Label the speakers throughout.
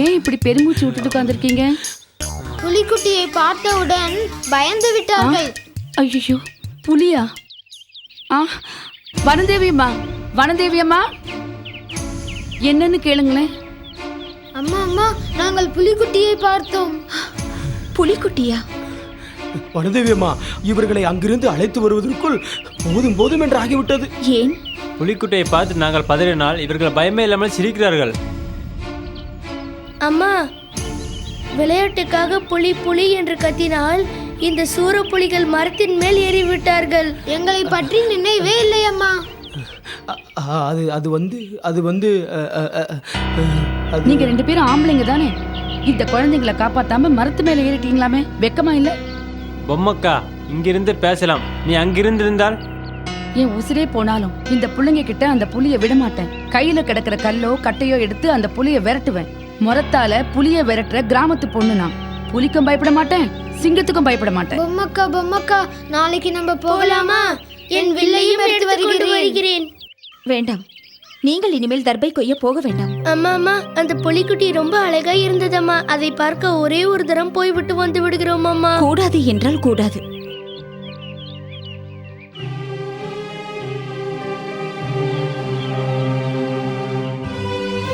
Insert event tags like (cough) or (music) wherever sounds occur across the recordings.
Speaker 1: ஏன் இப்படி பெருமூச்சு விட்டுட்டு உட்காந்துருக்கீங்க
Speaker 2: புலிக்குட்டியை பார்த்தவுடன் பயந்து விட்டார்கள்.
Speaker 1: ஐயோ புலியா? ஆ? வனதேவி அம்மா வனதேவி அம்மா என்னன்னு கேளுங்களேன்.
Speaker 2: அம்மா அம்மா நாங்கள் புலிக்குட்டியை பார்த்தோம்.
Speaker 1: புலிக்குட்டியா?
Speaker 3: வனதேவி அம்மா இவர்களை அங்கிருந்து அழைத்து வருவதற்குள் போதும் போதும் என்று ஆகிவிட்டது.
Speaker 1: ஏன்?
Speaker 4: புலிக்குட்டையை பார்த்து நாங்கள் பதறினால் இவர்கள் பயமே இல்லாமல் சிரிக்கிறார்கள்.
Speaker 5: அம்மா விளையாட்டுக்காக புலி புலி என்று கத்தினால் இந்த சூர புலிகள் மரத்தின் மேல் ஏறிவிட்டார்கள்.
Speaker 2: எங்களை பற்றி நினைவே இல்லை அம்மா
Speaker 3: அது அது வந்து அது வந்து
Speaker 1: நீங்க ரெண்டு பேரும் ஆம்பளைங்க தானே? இந்த குழந்தைங்களை காப்பாத்தாம மரத்து மேல ஏறிட்டீங்களாமே? வெக்கமா இல்ல?
Speaker 4: பொம்மக்கா இங்கிருந்து பேசலாம். நீ அங்கிருந்திருந்தால்?
Speaker 1: என் உசிரே போனாலும் இந்த புள்ளைங்க கிட்ட அந்த புலிய விட மாட்டேன். கையில கிடக்கிற கல்லோ கட்டையோ எடுத்து அந்த புலிய விரட்டுவேன். முறத்தால புலிய விரட்டுற கிராமத்து பொண்ணு நான். புலிக்கும் பயப்பட மாட்டேன் சிங்கத்துக்கும் பயப்பட மாட்டேன்.
Speaker 2: பொம்மக்கா பொம்மக்கா நாளைக்கு நம்ம போகலாமா? என் வில்லையும் எடுத்து வருகிறேன்.
Speaker 6: வேண்டாம். நீங்கள் இனிமேல் தர்பை கொய்ய போக வேண்டாம்.
Speaker 5: அம்மா அம்மா அந்த புலிக்குட்டி ரொம்ப அழகா இருந்ததம்மா. அதை பார்க்க ஒரே ஒரு தரம் போய்விட்டு வந்து விடுகிறோம் அம்மா.
Speaker 6: கூடாது என்றால் கூடாது.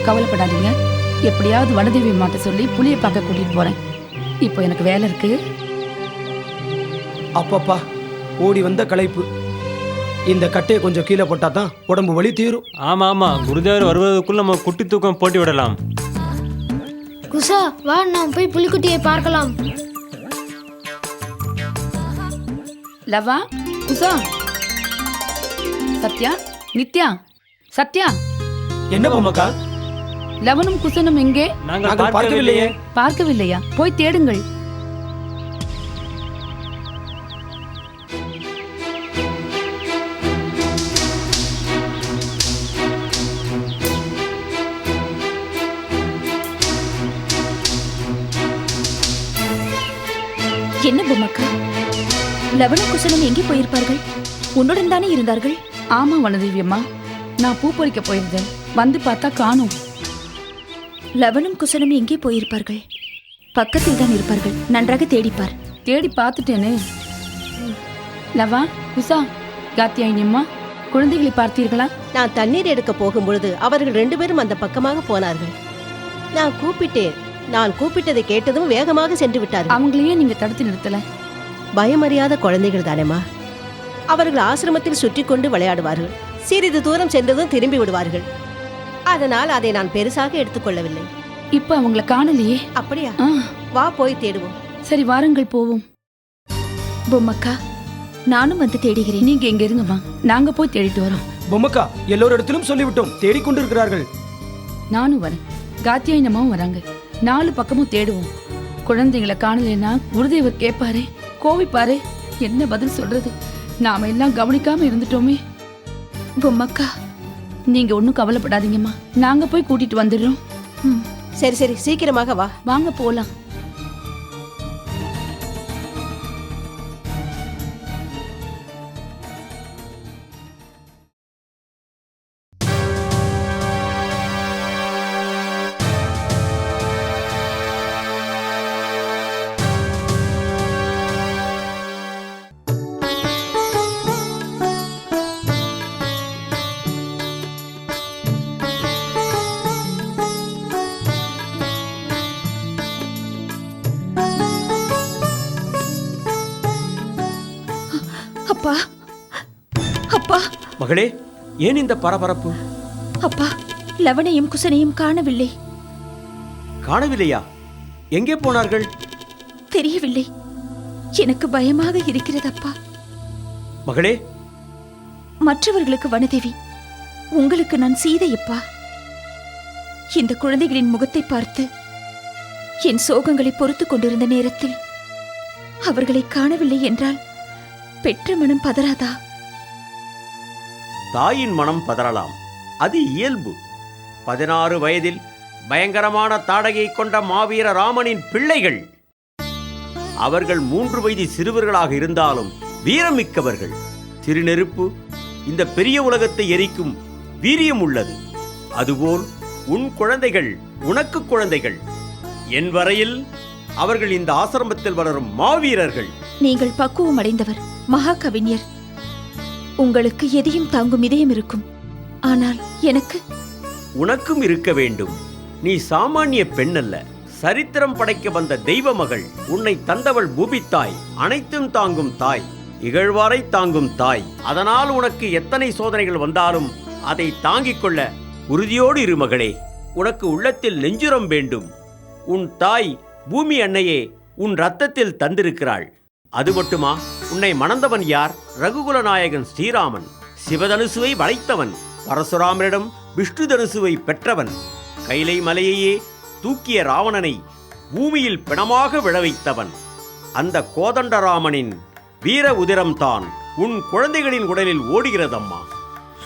Speaker 1: கவலைப்படாதீங்க. எப்படியாவது வனதேவி மாட்ட சொல்லி புலிய பார்க்க கூட்டிட்டு போறேன். இப்போ எனக்கு வேலை இருக்கு.
Speaker 3: அப்பப்பா ஓடி வந்த களைப்பு. இந்த கட்டையை கொஞ்சம் கீழே போட்டா தான் உடம்பு வலி தீரும்.
Speaker 4: ஆமா ஆமா. குருதேவர் வருவதற்குள் நம்ம குட்டி தூக்கம் போட்டி விடலாம்.
Speaker 2: குசா வா நாம் போய் புலிக்குட்டியை பார்க்கலாம்.
Speaker 1: லவா உஷா சத்யா நித்யா. சத்யா.
Speaker 3: என்ன பொம்மக்கா?
Speaker 1: லவனும் குசனும் எங்கே?
Speaker 4: நாங்கள் பார்க்கவில்லையே.
Speaker 3: பார்க்கவில்லையா?
Speaker 1: போய் தேடுங்கள்.
Speaker 6: பொம்மக்கா லவனும் குசனும் எங்கே போயிருப்பார்கள்? உன்னுடன் தானே இருந்தார்கள்?
Speaker 1: ஆமா வனதேவி அம்மா நான் பூ பறிக்க போயிருந்தேன். வந்து பார்த்தா காணோம்.
Speaker 6: லவனும் குசனும் எங்கே போயிருப்பார்கள்? பக்கத்தில் தான் இருப்பார்கள். நன்றாக தேடிப்பார்.
Speaker 1: தேடி பார்த்துட்டேனே. லவா குசா காத்தியாயினி அம்மா குழந்தைகளை பார்த்தீர்களா?
Speaker 7: நான் தண்ணீர் எடுக்க போகும்பொழுது அவர்கள் ரெண்டு பேரும் அந்த பக்கமாக போனார்கள். நான் கூப்பிட்டேன். நான் கூப்பிட்டதை கேட்டதும் வேகமாக சென்று விட்டார்கள்
Speaker 1: அவங்களையே நீங்க தடுத்து நிறுத்தல.
Speaker 7: பயமறியாத குழந்தைகள் தானேமா அவர்கள் ஆசிரமத்தில் சுற்றி கொண்டு விளையாடுவார்கள். சிறிது தூரம் சென்றதும் திரும்பி விடுவார்கள். அதனால் அதை நான் பெருசாக எடுத்துக்கொள்ளவில்லை.
Speaker 1: இப்ப அவங்கள காணலையே?
Speaker 7: அப்படியா?
Speaker 1: ஆ,
Speaker 7: வா போய் தேடுவோம்.
Speaker 1: சரி வாருங்கள் போவோம்.
Speaker 6: பொம்மக்கா நானும் வந்து தேடுகிறேன்.
Speaker 1: நீங்க எங்க இருங்கம்மா. நாங்க போய் தேடிட்டு வரோம்.
Speaker 3: பொம்மக்கா எல்லோரிடத்திலும் சொல்லிவிட்டோம். தேடிக்கொண்டிருக்கிறார்கள்.
Speaker 1: நானும் வரேன். காத்தியாயினி அம்மாவும் வராங்க. நாலு பக்கமும் தேடுவோம். குழந்தைங்களை காணலைன்னா குருதேவர் கேட்பாரே கோவிப்பாரே என்ன பதில் சொல்றது? நாம எல்லாம் கவனிக்காம இருந்துட்டோமே.
Speaker 6: பொம்மக்கா
Speaker 1: நீங்க ஒன்றும் கவலைப்படாதீங்கம்மா. நாங்க போய் கூட்டிட்டு வந்துடுறோம்.
Speaker 7: சரி சரி சீக்கிரமாக வா.
Speaker 1: வாங்க போலாம்.
Speaker 6: அப்பா. அப்பா.
Speaker 8: மகளே ஏன் இந்த பரபரப்பு?
Speaker 6: அப்பா லவனையும் குசனையும் காணவில்லை.
Speaker 8: காணவில்லையா? எங்கே போனார்கள்?
Speaker 6: தெரியவில்லை. எனக்கு பயமாக இருக்கிறது அப்பா.
Speaker 8: மகளே.
Speaker 6: மற்றவர்களுக்கு வனதேவி உங்களுக்கு நான் சீதையப்பா இந்த குழந்தைகளின் முகத்தை பார்த்து என் சோகங்களை பொறுத்துக் கொண்டிருந்த நேரத்தில் அவர்களை காணவில்லை என்றால் பெற்ற மனம் பதறாதா?
Speaker 8: தாயின் மனம் பதறலாம். அது இயல்பு. பதினாறு வயதில் பயங்கரமான தாடகை கொண்ட மாவீர ராமனின் பிள்ளைகள். அவர்கள் மூன்று வயது சிறுவர்களாக இருந்தாலும் வீரமிக்கவர்கள். திருநெருப்பு இந்த பெரிய உலகத்தை எரிக்கும் வீரியம் உள்ளது. அதுபோல் உன் குழந்தைகள் உனக்கு குழந்தைகள். என் வரையில் அவர்கள் இந்த ஆசிரமத்தில் வளரும் மாவீரர்கள்.
Speaker 9: நீங்கள் பக்குவம் அடைந்தவர். மகா கவிஞர் உங்களுக்கு எதையும் தாங்கும் இதயம் இருக்கும். ஆனால் எனக்கு?
Speaker 8: உனக்கும் இருக்க வேண்டும். நீ சாமானிய பெண் அல்ல. சரித்திரம் படைக்க வந்த தெய்வ மகள் உன்னை தந்தவள் பூபித்தாய். அனைத்தும் தாங்கும் தாய். இகழ்வாரை தாங்கும் தாய். அதனால் உனக்கு எத்தனை சோதனைகள் வந்தாலும் அதை தாங்கிக் கொள்ள உறுதியோடு இரு மகளே. உனக்கு உள்ளத்தில் நெஞ்சுரம் வேண்டும். உன் தாய் பூமி அன்னையே உன் ரத்தத்தில் தந்திருக்கிறாள். அது மட்டுமா? உன்னை மணந்தவன் யார்? ரகுகுல நாயகன் ஸ்ரீராமன். சிவதனுசுவை வளைத்தவன். பரசுராமரிடம் விஷ்ணு தனுசுவை பெற்றவன். கைலை மலையையே தூக்கிய ராவணனை பூமியில் பிணமாக விழ வைத்தவன் அந்த கோதண்டராமனின் வீர உதிரம்தான் உன் குழந்தைகளின் உடலில் ஓடுகிறதம்மா.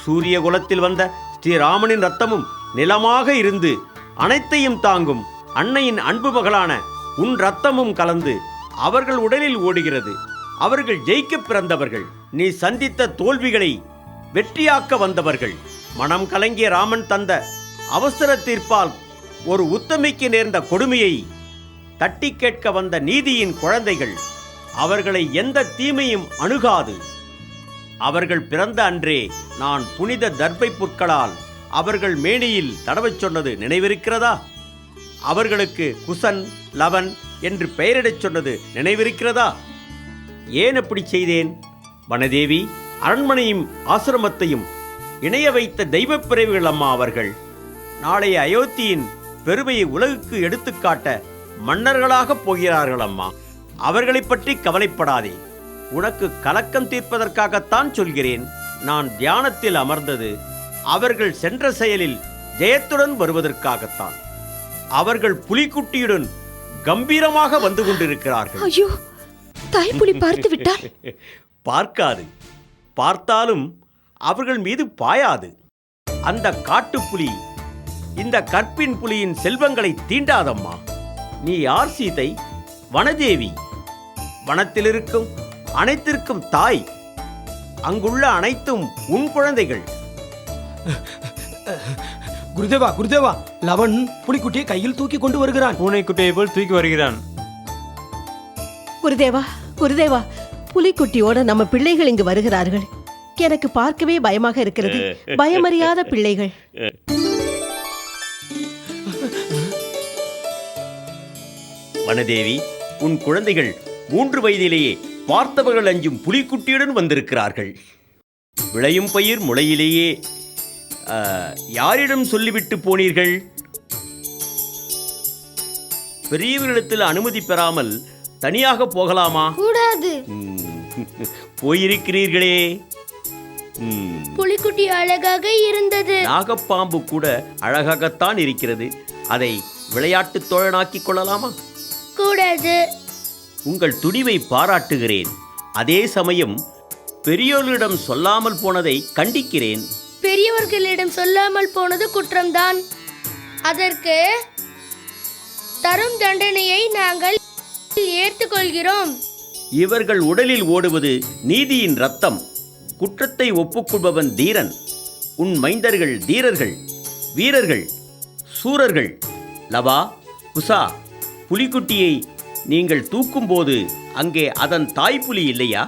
Speaker 8: சூரிய குலத்தில் வந்த ஸ்ரீராமனின் ரத்தமும் நிலமாக இருந்து அனைத்தையும் தாங்கும் அன்னையின் அன்பு மகளான உன் ரத்தமும் கலந்து அவர்கள் உடலில் ஓடுகிறது. அவர்கள் ஜெயிக்க பிறந்தவர்கள். நீ சந்தித்த தோல்விகளை வெற்றியாக்க வந்தவர்கள். மனம் கலங்கிய ராமன் தந்த அவசர தீர்ப்பால் ஒரு உத்தமிக்கு நேர்ந்த கொடுமையை தட்டி கேட்க வந்த நீதியின் குழந்தைகள் அவர்களை எந்த தீமையும் அணுகாது. அவர்கள் பிறந்த அன்றே நான் புனித தர்பை புற்களால் அவர்கள் மேனியில் தடவை சொன்னது நினைவிருக்கிறதா? அவர்களுக்கு குசன் லவன் என்று பெயரிடச் சொன்னது நினைவிருக்கிறதா? ஏன் அப்படி செய்தேன்? வனதேவி அரண்மனையும் ஆசிரமத்தையும் இணைய வைத்த தெய்வப் பிறவிகள் அம்மா அவர்கள் நாளைய அயோத்தியின் பெருமையை உலகுக்கு எடுத்துக்காட்ட மன்னர்களாகப் போகிறார்கள் அம்மா. அவர்களைப் பற்றி கவலைப்படாதே. உனக்கு கலக்கம் தீர்ப்பதற்காகத்தான் சொல்கிறேன். நான் தியானத்தில் அமர்ந்தது. அவர்கள் சென்ற செயலில் ஜெயத்துடன் வருவதற்காகத்தான். அவர்கள் புலிக்குட்டியுடன் கம்பீரமாக வந்து கொண்டிருக்கிறார்கள்.
Speaker 9: ஐயோ தாய்ப்புலி பார்த்து விட்டால்? (laughs)
Speaker 8: பார்க்காது. பார்த்தாலும் அவர்கள் மீது பாயாது. அந்த காட்டுப்புலி இந்த கற்பின் புலியின் செல்வங்களை தீண்டாதம்மா. நீ யார் சீதை? வனதேவி. வனத்தில் இருக்கும் அனைத்திற்கும் தாய். அங்குள்ள அனைத்தும் உன் குழந்தைகள். (laughs)
Speaker 3: குருதேவா குருதேவா. லவன் புலிக்குட்டியை கையில் தூக்கி கொண்டு வருகிறான்.
Speaker 4: பூனைக்குட்டியை போல் தூக்கி வருகிறான்.
Speaker 7: குருதேவா குருதேவா புலிக்குட்டியோட நம்ம பிள்ளைகள் இங்கு வருகிறார்கள். எனக்கு பார்க்கவே பயமாக இருக்கிறது. பயமறியாத பிள்ளைகள்.
Speaker 8: வனதேவி உன் குழந்தைகள் மூன்று வயதிலேயே பார்த்தவர்கள் அஞ்சும் புலிக்குட்டியுடன் வந்திருக்கிறார்கள். விளையும் பயிர் முளையிலேயே யாரிடம் சொல்லிவிட்டு போனீர்கள்? பெரியவர்களிடத்தில் அனுமதி பெறாமல் தனியாக போகலாமா?
Speaker 2: கூடாது.
Speaker 8: போயிருக்கிறீர்களே.
Speaker 5: புலிக்குட்டி அழகாக இருந்தது.
Speaker 8: நாகப்பாம்பு கூட அழகாகத்தான் இருக்கிறது. அதை விளையாட்டு தோழனாக்கிக் கொள்ளலாமா?
Speaker 5: கூடாது.
Speaker 8: உங்கள் துணிவை பாராட்டுகிறேன். அதே சமயம் பெரியோர்களிடம் சொல்லாமல் போனதை கண்டிக்கிறேன்.
Speaker 5: பெரியவர்களிடம் சொல்லாமல் போனது குற்றம்தான். அதற்கு தரும் தண்டனையை நாங்கள் ஏற்றுக்கொள்கிறோம்.
Speaker 8: இவர்கள் உடலில் ஓடுவது நீதியின் ரத்தம் குற்றத்தை ஒப்புக்கொள்பவன் தீரன். உன் மைந்தர்கள் தீரர்கள். வீரர்கள் சூரர்கள். லவா குசா புலிக்குட்டியை நீங்கள் தூக்கும்போது அங்கே அதன் தாய்ப்புலி இல்லையா?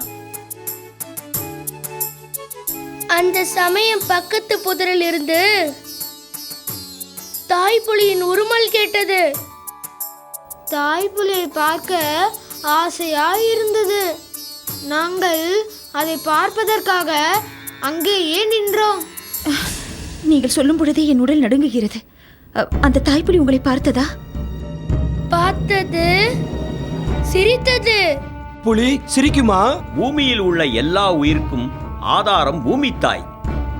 Speaker 5: அந்த சமயம் பக்கத்து புதரில் இருந்து தாய்ப்புலியின் உருமல் கேட்டது.
Speaker 2: தாய் புலியை பார்க்க ஆசையாய் இருந்தது நாங்கள் அதை பார்ப்பதற்காக அங்கேயே நின்றோம்?
Speaker 9: நீங்கள் சொல்லும் பொழுதே என் உடல் நடுங்குகிறது. அ, அந்த தாய்ப்புலி உங்களை பார்த்ததா?
Speaker 5: பார்த்தது சிரித்தது.
Speaker 3: புலி சிரிக்குமா?
Speaker 8: பூமியில் உள்ள எல்லா உயிர்க்கும் ஆதாரம் பூமித்தாய்.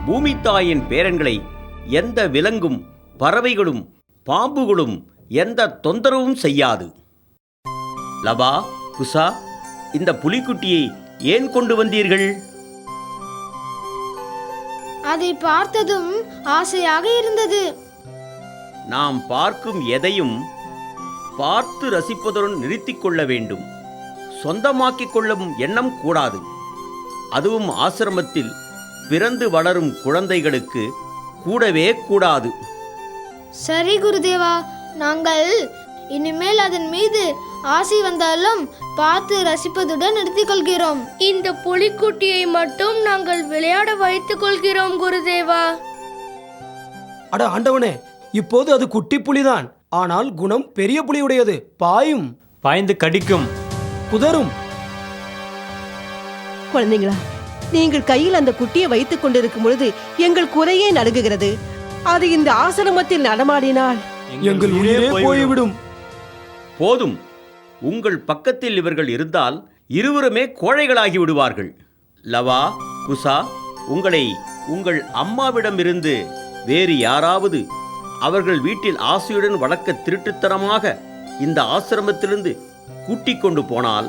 Speaker 8: பூமித்தாயின் பேரன்களை எந்த விலங்கும் பறவைகளும் பாம்புகளும் எந்த தொந்தரவும் செய்யாது. லபா குசா இந்த புலிக்குட்டியை ஏன் கொண்டு வந்தீர்கள்?
Speaker 2: அதை பார்த்ததும் ஆசையாக இருந்தது.
Speaker 8: நாம் பார்க்கும் எதையும் பார்த்து ரசிப்பதுடன் நிறுத்திக் கொள்ள வேண்டும். சொந்தமாக்கிக் கொள்ளும் எண்ணம் கூடாது. அதுவும் ஆசிரமத்தில் பிறந்து வளரும் குழந்தைகளுக்கு கூடவே கூடாது.
Speaker 2: சரி குருதேவா நாங்கள் இனிமேல் அதன் மீது ஆசை வந்தாலும் பார்த்து ரசிப்பதுடன் நிறுத்திக் கொள்கிறோம்
Speaker 5: இந்த புலிக்குட்டியை மட்டும் நாங்கள் விளையாட வைத்துக் கொள்கிறோம் குருதேவா.
Speaker 3: அட ஆண்டவனே இப்போது அது குட்டி புலிதான். ஆனால் குணம் பெரிய புலியுடையது பாயும்.
Speaker 4: பாய்ந்து கடிக்கும்.
Speaker 3: குதரும்.
Speaker 7: குழந்தைங்களா நீங்கள் கையில் அந்த குட்டியை வைத்துக் கொண்டிருக்கும் பொழுது எங்கள் குறையே நடுங்குகிறது. அது இந்த ஆசிரமத்தில் நடமாடினால்
Speaker 3: எங்கள் உயிரே போய்விடும்.
Speaker 8: போதும். உங்கள் பக்கத்தில் இவர்கள் இருந்தால் இருவருமே கோழைகளாகி விடுவார்கள். லவா குசா உங்களை உங்கள் அம்மாவிடமிருந்து வேறு யாராவது அவர்கள் வீட்டில் ஆசையுடன் வளர்க்க திருட்டுத்தனமாக இந்த ஆசிரமத்திலிருந்து கூட்டிக் கொண்டு போனால்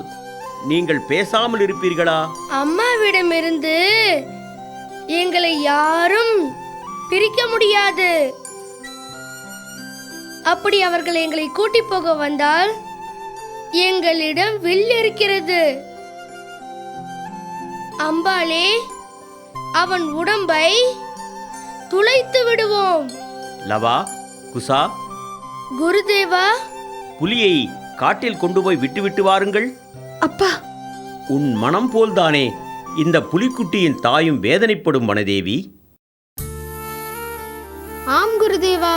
Speaker 8: நீங்கள் பேசாமல் இருப்பீர்களா?
Speaker 5: அம்மாவிடமிருந்து எங்களை யாரும் பிரிக்க முடியாது. அப்படி அவர்கள் எங்களை கூட்டி போக வந்தால் எங்களிடம் வில் இருக்கிறது. அம்பாளே அவன் உடம்பை துளைத்து விடுவோம்.
Speaker 8: லவா குசா
Speaker 5: குருதேவா
Speaker 8: புலியை காட்டில் கொண்டு போய் விட்டுவிட்டு வாருங்கள்.
Speaker 9: அப்பா.
Speaker 8: உன் மனம் போல்தானே இந்த புலிக்குட்டியின் தாயும் வேதனைப்படும் வனதேவி?
Speaker 2: ஆம் குருதேவா.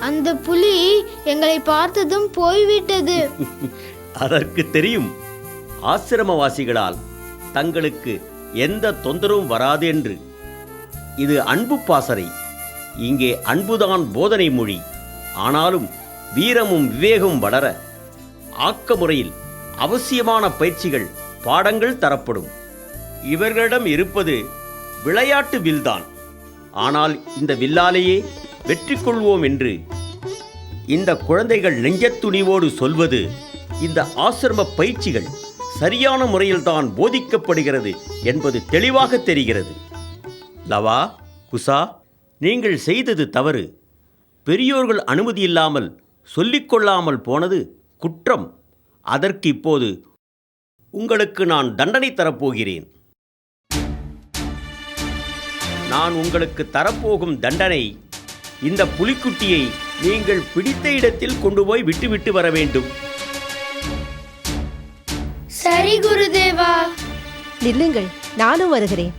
Speaker 2: அந்த புலி எங்களை பார்த்ததும் போய்விட்டது. (laughs)
Speaker 8: அதற்கு தெரியும் ஆசிரமவாசிகளால் தங்களுக்கு எந்த தொந்தரவும் வராது என்று. இது அன்பு பாசறை இங்கே அன்புதான் போதனை மொழி. ஆனாலும் வீரமும் விவேகமும் வளர ஆக்க முறையில் அவசியமான பயிற்சிகள் பாடங்கள் தரப்படும். இவர்களிடம் இருப்பது விளையாட்டு வில்தான். ஆனால் இந்த வில்லாலேயே வெற்றி கொள்வோம் என்று இந்த குழந்தைகள் நெஞ்சத்துணிவோடு சொல்வது இந்த ஆசிரம பயிற்சிகள் சரியான முறையில்தான் போதிக்கப்படுகிறது என்பது தெளிவாக தெரிகிறது. லவா குசா நீங்கள் செய்தது தவறு. பெரியோர்கள் அனுமதி இல்லாமல் சொல்லிக்கொள்ளாமல் போனது குற்றம். அதற்கு இப்போது உங்களுக்கு நான் தண்டனை தரப்போகிறேன். நான் உங்களுக்கு தரப்போகும் தண்டனை இந்த புலிக்குட்டியை நீங்கள் பிடித்த இடத்தில் கொண்டு போய் விட்டுவிட்டு வர வேண்டும்.
Speaker 5: சரி குருதேவா.
Speaker 7: நில்லுங்கள் நானும் வருகிறேன்.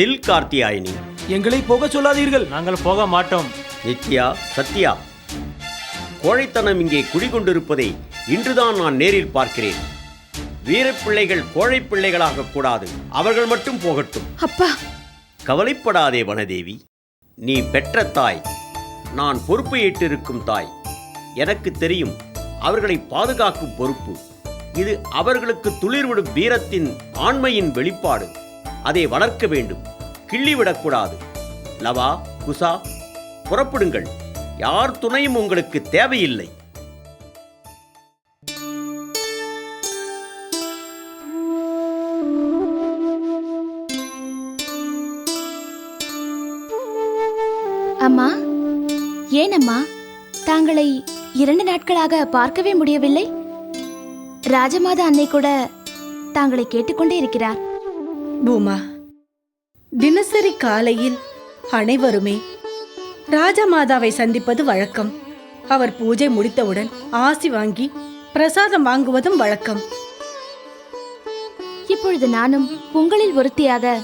Speaker 8: நில் கார்த்தியாயினி.
Speaker 3: எங்களை போகச் சொல்லாதீர்கள்.
Speaker 4: நாங்கள் போக மாட்டோம்.
Speaker 8: நித்யா சத்யா கோழைத்தனம் இங்கே குடிகொண்டிருப்பதை இன்றுதான் நான் நேரில் பார்க்கிறேன். வீரப்பிள்ளைகள் கோழை பிள்ளைகளாக கூடாது. அவர்கள் மட்டும் போகட்டும்.
Speaker 9: அப்பா!
Speaker 8: கவலைப்படாதே வனதேவி. நீ பெற்ற தாய். நான் பொறுப்பை ஏற்றிருக்கும் தாய். எனக்கு தெரியும் அவர்களை பாதுகாக்கும் பொறுப்பு. இது அவர்களுக்கு துளிர்விடும் வீரத்தின் ஆண்மையின் வெளிப்பாடு. அதை வளர்க்க வேண்டும். கிள்ளிவிடக்கூடாது. லவா குசா புறப்படுங்கள். யார் துணையும் உங்களுக்கு தேவையில்லை.
Speaker 9: அம்மா ஏன் அம்மா? தாங்களை இரண்டு நாட்களாக பார்க்கவே முடியவில்லை. ராஜமாதா அன்னை கூட தாங்களை கேட்டுக்கொண்டே இருக்கிறார்.
Speaker 10: பூமா தினசரி காலையில் அனைவருமே ராஜமாதாவை சந்திப்பது வழக்கம். அவர் பூஜை முடித்தவுடன் ஆசி வாங்கி பிரசாதம் வாங்குவதும் வழக்கம்.
Speaker 9: இப்பொழுது நானும் உங்களில் ஒருத்தியாக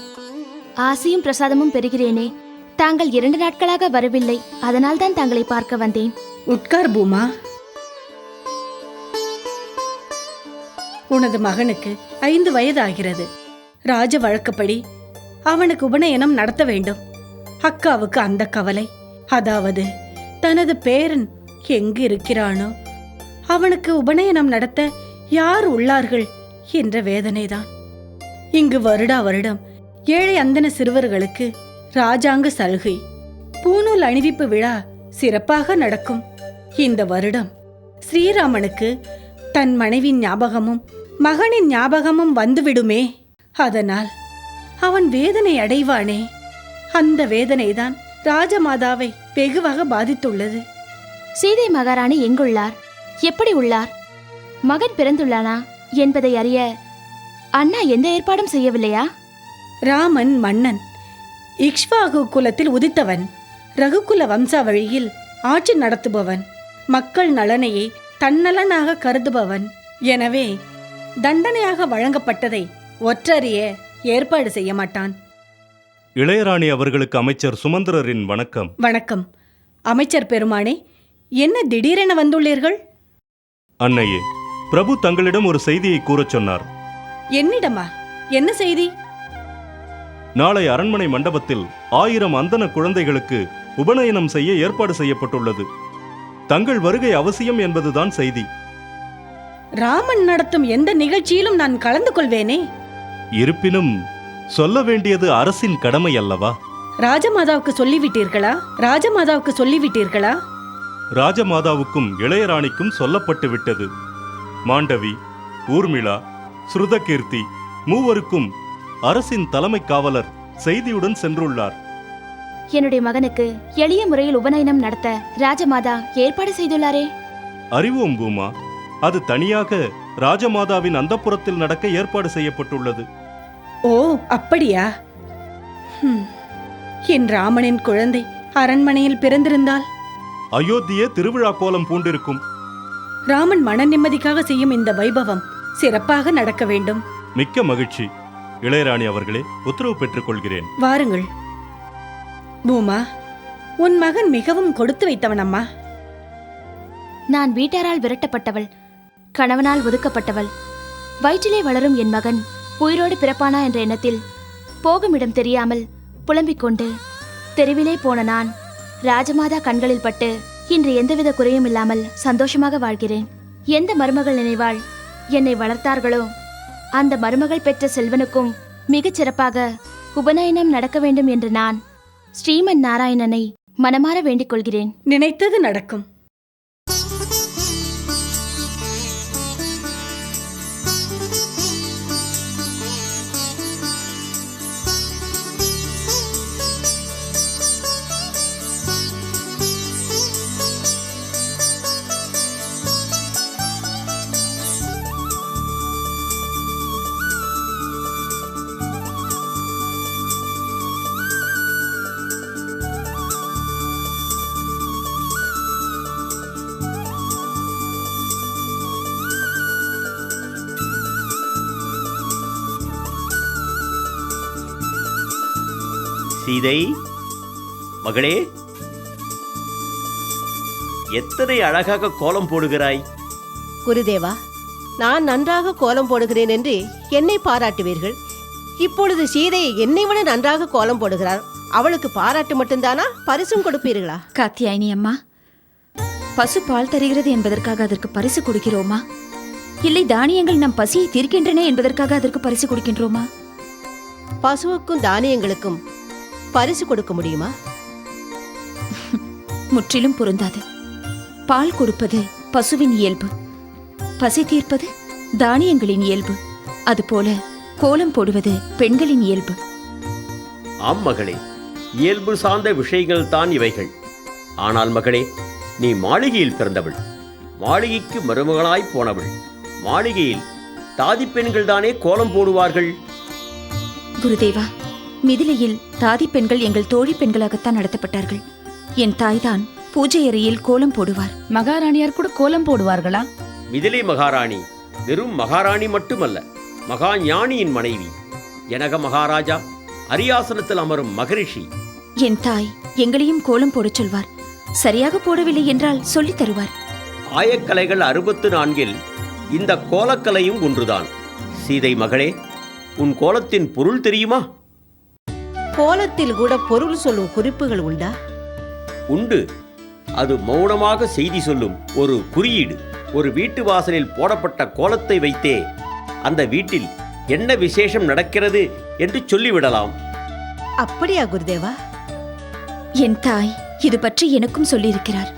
Speaker 9: ஆசையும் பிரசாதமும் பெறுகிறேனே. தாங்கள் இரண்டு நாட்களாக வரவில்லை. அதனால்தான் தாங்களை பார்க்க வந்தேன்.
Speaker 10: உட்கார் பூமா. உனது மகனுக்கு ஐந்து வயது ஆகிறது ராஜ வழக்கப்படி அவனுக்கு உபநயனம் நடத்த வேண்டும். அக்காவுக்கு அந்த கவலை. அதாவது தனது பேரன் எங்கு இருக்கிறானோ அவனுக்கு உபநயனம் நடத்த யார் உள்ளார்கள் என்ற வேதனைதான். இங்கு வருடா வருடம் ஏழை அந்தன சிறுவர்களுக்கு ராஜாங்க சலுகை. பூணூல் அணிவிப்பு விழா சிறப்பாக நடக்கும். இந்த வருடம் ஸ்ரீராமனுக்கு தன் மனைவின் ஞாபகமும் மகனின் ஞாபகமும் வந்துவிடுமே. அதனால் அவன் வேதனை அடைவானே? அந்த வேதனைதான் ராஜமாதாவை வெகுவாக பாதித்துள்ளது.
Speaker 9: சீதை மகாராணி எங்குள்ளார்? எப்படி உள்ளார்? மகன் பிறந்துள்ளானா என்பதை அறிய அண்ணா எந்த ஏற்பாடும் செய்யவில்லையா?
Speaker 10: ராமன் மன்னன் இக்ஷ்வாகு குலத்தில் உதித்தவன் ரகுகுல வம்சாவழியில் ஆட்சி நடத்துபவன் மக்கள் நலனையே தன்னலனாக கருதுபவன். எனவே தண்டனையாக வழங்கப்பட்டதை ஒற்றறிய ஏற்பாடு செய்ய மாட்டான்
Speaker 11: இளையராணி அவர்களுக்கு அமைச்சர் சுமந்திரரின் வணக்கம்.
Speaker 10: வணக்கம். அமைச்சர் பெருமானே என்ன திடீரென வந்துள்ளீர்கள்?
Speaker 11: அன்னையே பிரபு தங்களிடம் ஒரு செய்தியை கூறச் சொன்னார்.
Speaker 10: என்னிடமா? என்ன செய்தி?
Speaker 11: நாளை அரண்மனை மண்டபத்தில் ஆயிரம் அந்தன குழந்தைகளுக்கு உபநயனம் செய்ய ஏற்பாடு செய்யப்பட்டுள்ளது. தங்கள் வருகை அவசியம் என்பதுதான் செய்தி.
Speaker 10: ராமன் நடத்தும் எந்த நிகழ்ச்சியிலும் நான் கலந்து கொள்வேனே?
Speaker 11: இருப்பினும் சொல்ல வேண்டியது அரசின் கடமை அல்லவா?
Speaker 10: ராஜமாதாவுக்கு சொல்லிவிட்டீர்களா? ராஜமாதாவுக்கு சொல்லிவிட்டீர்களா?
Speaker 11: ராஜமாதாவுக்கும் இளையராணிக்கும் சொல்லப்பட்டு விட்டது. மாண்டவி ஊர்மிளா ஸ்ருதகீர்த்தி மூவருக்கும் அரசின் தலைமை காவலர் செய்தியுடன் சென்றுள்ளார்.
Speaker 9: என்னுடைய மகனுக்கு எளிய முறையில் உபநயனம் நடத்த ராஜமாதா ஏற்பாடு செய்துள்ளாரே.
Speaker 11: அறிவோம் பூமா அது தனியாக ராஜமாதாவின் அந்தப்புறத்தில் நடக்க ஏற்பாடு செய்யப்பட்டுள்ளது.
Speaker 10: ஓ அப்படியா? ஹம். என் ராமனின் குழந்தை அரண்மனையில் பிறந்திருந்தால்?
Speaker 11: அயோத்தியே திருவிழா கோலம் பூண்டிருக்கும்.
Speaker 10: ராமன் மன நிம்மதிக்காக செய்யும் இந்த வைபவம் சிறப்பாக நடக்க வேண்டும்.
Speaker 11: மிக்க மகிழ்ச்சி. இளையராணி அவர்களே உத்தரவு பெற்றுக் கொள்கிறேன்
Speaker 10: வாருங்கள். பூமா உன் மகன் மிகவும் கொடுத்து வைத்தவன் அம்மா
Speaker 9: நான் வீட்டாரால் விரட்டப்பட்டவள் கணவனால் ஒதுக்கப்பட்டவள். வயிற்றிலே வளரும் என் மகன் உயிரோடு பிறப்பானா என்ற எண்ணத்தில் போகும் இடம் தெரியாமல் புலம்பிக் கொண்டு தெருவிலே போன நான் ராஜமாதா கண்களில் பட்டு இன்று எந்தவித குறையும் இல்லாமல் சந்தோஷமாக வாழ்கிறேன். எந்த மருமகள் நினைவாள் என்னை வளர்த்தார்களோ? அந்த மருமகள் பெற்ற செல்வனுக்கும் மிகச் சிறப்பாக உபநயனம் நடக்க வேண்டும் என்று நான் ஸ்ரீமன் நாராயணனை மனமாற வேண்டிக் கொள்கிறேன்.
Speaker 10: நினைத்தது நடக்கும்.
Speaker 8: சீதை மகளே எத்தனை அழகாக கோலம் போடுகிறாய்?
Speaker 7: குருதேவா நான் நன்றாக கோலம் போடுகிறேன் என்று என்னை பாராட்டுவீர்கள். இப்பொழுது சீதை என்னை விட நன்றாக கோலம் போடுகிறார் அவளுக்கு பாராட்டு மட்டும்தானா? பரிசும் கொடுப்பீர்களா?
Speaker 6: காத்தியாயினி அம்மா பசு பால் தருகிறது என்பதற்காக அதற்கு பரிசு கொடுக்கிறோமா? இல்லை தானியங்கள் நம் பசியை தீர்க்கின்றன என்பதற்காக அதற்கு பரிசு கொடுக்கின்றோமா?
Speaker 7: பசுவுக்கும் தானியங்களுக்கும் பரிசு கொடுக்க முடியுமா? (laughs)
Speaker 6: முற்றிலும் பொருந்தாது. பால் கொடுப்பது பசுவின் இயல்பு. பசி தீர்ப்பது தானியங்களின் இயல்பு. அதுபோல கோலம் போடுவது பெண்களின் இயல்பு.
Speaker 8: ஆம் மகளே இயல்பு சார்ந்த விஷயங்கள் தான் இவைகள். ஆனால் மகளே நீ மாளிகையில் பிறந்தவள். மாளிகைக்கு மருமகளாய் போனவள். மாளிகையில் தாதி பெண்கள் தானே கோலம் போடுவார்கள்?
Speaker 6: குருதேவா மிதிலையில் தாதி பெண்கள் எங்கள் தோழி பெண்களாகத்தான் நடத்தப்பட்டார்கள். என் தாய்தான் பூஜை அறையில் கோலம் போடுவார்.
Speaker 1: மகாராணியார் கூட கோலம் போடுவார்களா?
Speaker 8: மிதிலை மகாராணி வெறும் மகாராணி மட்டுமல்ல மகா ஞானியின் மனைவி ஜனக மகாராஜா அரியாசனத்தில் அமரும் மகரிஷி.
Speaker 6: என் தாய் எங்களையும் கோலம் போடச் சொல்வார். சரியாக போடவில்லை என்றால் சொல்லித் தருவார்.
Speaker 8: ஆயக்கலைகள் அறுபத்து நான்கில் இந்த கோலக்கலையும் ஒன்றுதான். சீதை மகளே உன் கோலத்தின் பொருள் தெரியுமா?
Speaker 7: கோலத்தில் கூட பொருள் சொல்லும் குறிப்புகள் உண்டா?
Speaker 8: உண்டு. அது மௌனமாக செய்தி சொல்லும் ஒரு குறியீடு. ஒரு வீட்டு வாசலில் போடப்பட்ட கோலத்தை வைத்தே அந்த வீட்டில் என்ன விசேஷம் நடக்கிறது என்று சொல்லிவிடலாம்.
Speaker 7: அப்படியா குருதேவா?
Speaker 6: என் தாய் இது பற்றி எனக்கும் சொல்லியிருக்கிறார்.